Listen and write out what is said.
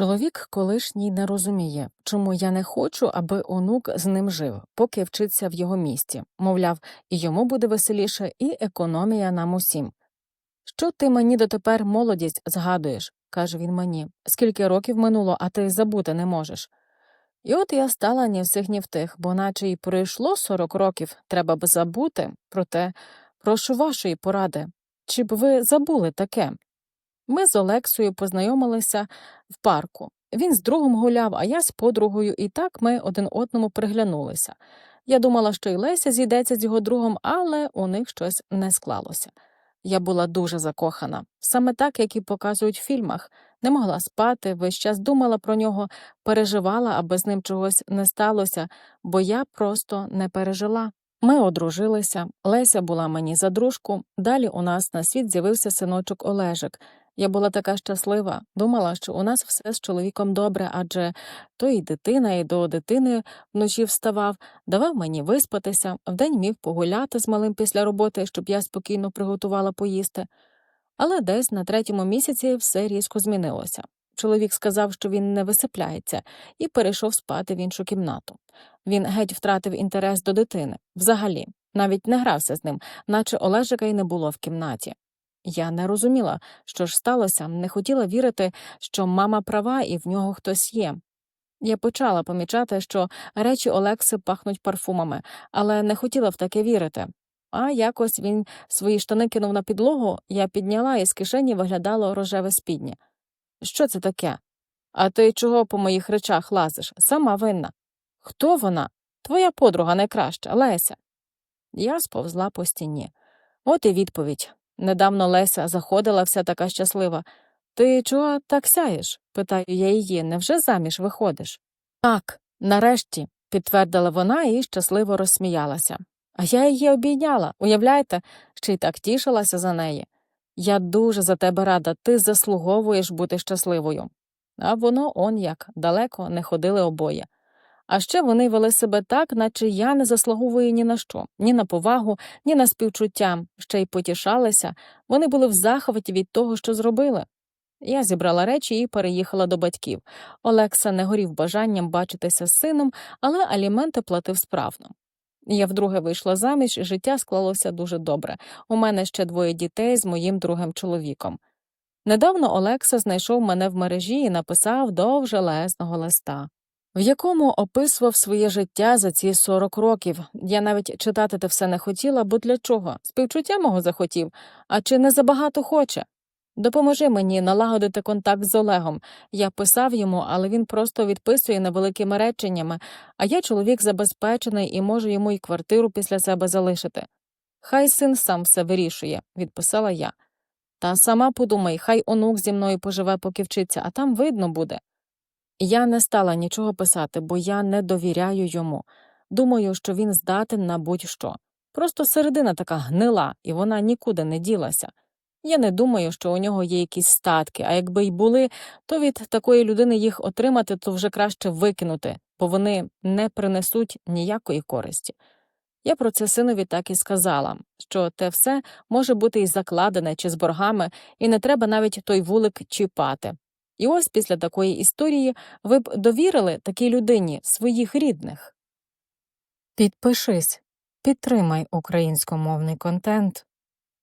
Чоловік колишній не розуміє, чому я не хочу, аби онук з ним жив, поки вчиться в його місті. Мовляв, і йому буде веселіше, і економія нам усім. Що ти мені дотепер молодість згадуєш? каже він мені. Скільки років минуло, а ти забути не можеш. І от я стала ні в сих, ні в тих, бо наче й пройшло сорок років, треба б забути, проте прошу вашої поради. Чи б ви забули таке? Ми з Олексою познайомилися в парку. Він з другом гуляв, а я з подругою, і так ми один одному приглянулися. Я думала, що й Леся зійдеться з його другом, але у них щось не склалося. Я була дуже закохана, саме так, як і показують в фільмах, не могла спати, весь час думала про нього, переживала, аби з ним чогось не сталося, бо я просто не пережила. Ми одружилися, Леся була мені за дружку, далі у нас на світ з'явився синочок Олежик. Я була така щаслива, думала, що у нас все з чоловіком добре, адже то і дитина, і до дитини вночі вставав, давав мені виспатися, вдень міг погуляти з малим після роботи, щоб я спокійно приготувала поїсти. Але десь на третьому місяці все різко змінилося. Чоловік сказав, що він не висипляється, і перейшов спати в іншу кімнату. Він геть втратив інтерес до дитини, взагалі, навіть не грався з ним, наче Олежика й не було в кімнаті. Я не розуміла, що ж сталося, не хотіла вірити, що мама права і в нього хтось є. Я почала помічати, що речі Олекси пахнуть парфумами, але не хотіла в таке вірити. А якось він свої штани кинув на підлогу, я підняла і з кишені виглядало рожеве спіднє. Що це таке? А ти чого по моїх речах лазиш? Сама винна. Хто вона? Твоя подруга найкраща, Леся. Я сповзла по стіні. От і відповідь. Недавно Леся заходила вся така щаслива. Ти чого так сяєш? питаю я її, невже заміж виходиш? Так, нарешті, підтвердила вона і щасливо розсміялася. А я її обійняла, уявляєте, ще й так тішилася за неї. Я дуже за тебе рада, ти заслуговуєш бути щасливою. А воно он як далеко не ходили обоє. А ще вони вели себе так, наче я не заслуговую ні на що, ні на повагу, ні на співчуття, ще й потішалися, вони були в захваті від того, що зробили. Я зібрала речі і переїхала до батьків. Олекса не горів бажанням бачитися з сином, але аліменти платив справно. Я вдруге вийшла заміж, і життя склалося дуже добре. У мене ще двоє дітей з моїм другим чоловіком. Недавно Олекса знайшов мене в мережі і написав довжелезного листа в якому описував своє життя за ці 40 років. Я навіть читати те все не хотіла, бо для чого? Співчуття мого захотів, а чи не забагато хоче? Допоможи мені налагодити контакт з Олегом. Я писав йому, але він просто відписує невеликими реченнями, а я чоловік забезпечений і можу йому й квартиру після себе залишити. Хай син сам все вирішує, відписала я. Та сама подумай, хай онук зі мною поживе, поки вчиться, а там видно буде. Я не стала нічого писати, бо я не довіряю йому. Думаю, що він здатен на будь-що. Просто середина така гнила, і вона нікуди не ділася. Я не думаю, що у нього є якісь статки, а якби й були, то від такої людини їх отримати, то вже краще викинути, бо вони не принесуть ніякої користі. Я про це синові так і сказала, що те все може бути і закладене чи з боргами, і не треба навіть той вулик чіпати. І ось після такої історії ви б довірили такій людині своїх рідних. Підпишись, підтримай українськомовний контент.